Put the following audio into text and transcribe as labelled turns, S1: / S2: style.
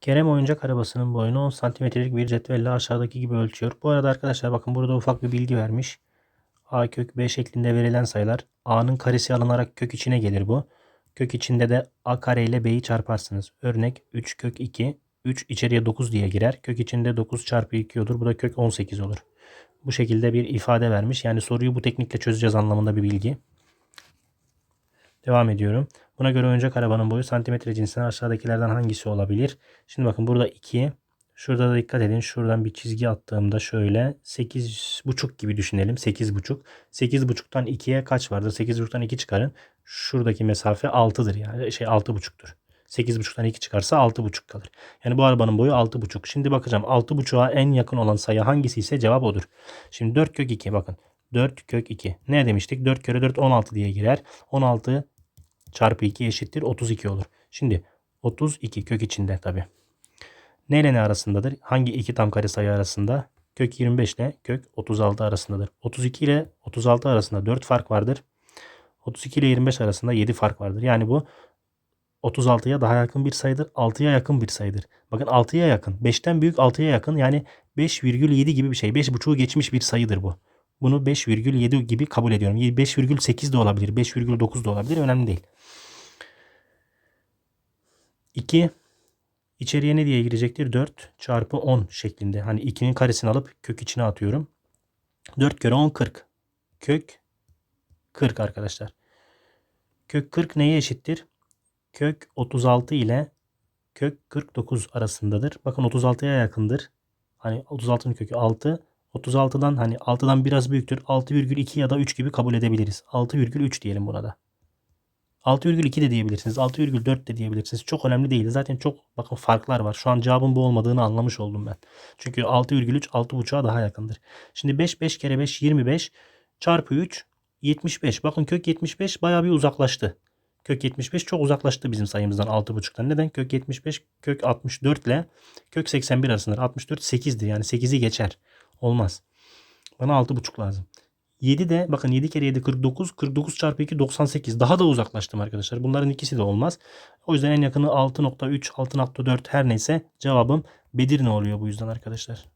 S1: Kerem oyuncak arabasının boyunu 10 santimetrelik bir cetvelle aşağıdaki gibi ölçüyor. Bu arada arkadaşlar bakın burada ufak bir bilgi vermiş. A kök B şeklinde verilen sayılar A'nın karesi alınarak kök içine gelir bu. Kök içinde de A kare ile B'yi çarparsınız. Örnek 3 kök 2. 3 içeriye 9 diye girer. Kök içinde 9 çarpı 2 olur. Bu da kök 18 olur. Bu şekilde bir ifade vermiş. Yani soruyu bu teknikle çözeceğiz anlamında bir bilgi. Devam ediyorum. Buna göre oyuncak arabanın boyu santimetre cinsinden aşağıdakilerden hangisi olabilir? Şimdi bakın burada 2. Şurada da dikkat edin. Şuradan bir çizgi attığımda şöyle 8,5 gibi düşünelim. 8,5. 8,5'tan 2'ye kaç vardır? 8,5'tan 2 çıkarın. Şuradaki mesafe 6'dır yani. Şey 6,5'tur. 8,5'tan 2 çıkarsa 6,5 kalır. Yani bu arabanın boyu 6,5. Şimdi bakacağım 6,5'a en yakın olan sayı hangisi ise cevap odur. Şimdi 4 kök 2 bakın. 4 kök 2. Ne demiştik? 4 kere 4 16 diye girer. 16 çarpı 2 eşittir 32 olur. Şimdi 32 kök içinde tabi. Ne ile ne arasındadır? Hangi iki tam kare sayı arasında? Kök 25 ile kök 36 arasındadır. 32 ile 36 arasında 4 fark vardır. 32 ile 25 arasında 7 fark vardır. Yani bu 36'ya daha yakın bir sayıdır. 6'ya yakın bir sayıdır. Bakın 6'ya yakın. 5'ten büyük 6'ya yakın. Yani 5,7 gibi bir şey. 5,5'u geçmiş bir sayıdır bu. Bunu 5,7 gibi kabul ediyorum. 5,8 de olabilir. 5,9 da olabilir. Önemli değil. 2 içeriye ne diye girecektir? 4 çarpı 10 şeklinde. Hani 2'nin karesini alıp kök içine atıyorum. 4 kere 10 40. Kök 40 arkadaşlar. Kök 40 neye eşittir? Kök 36 ile kök 49 arasındadır. Bakın 36'ya yakındır. Hani 36'nın kökü 6. 36'dan hani 6'dan biraz büyüktür. 6,2 ya da 3 gibi kabul edebiliriz. 6,3 diyelim buna da. 6,2 de diyebilirsiniz. 6,4 de diyebilirsiniz. Çok önemli değil. Zaten çok bakın farklar var. Şu an cevabın bu olmadığını anlamış oldum ben. Çünkü 6,3 6,5'a daha yakındır. Şimdi 5 5 kere 5 25 çarpı 3 75. Bakın kök 75 bayağı bir uzaklaştı. Kök 75 çok uzaklaştı bizim sayımızdan 6,5'tan. Neden? Kök 75 kök 64 ile kök 81 arasındadır. 64 8'dir. Yani 8'i geçer. Olmaz. Bana 6,5 lazım. 7 de bakın 7 kere 7 49. 49 çarpı 2 98. Daha da uzaklaştım arkadaşlar. Bunların ikisi de olmaz. O yüzden en yakını 6.3 6.4 her neyse cevabım Bedirne oluyor bu yüzden arkadaşlar.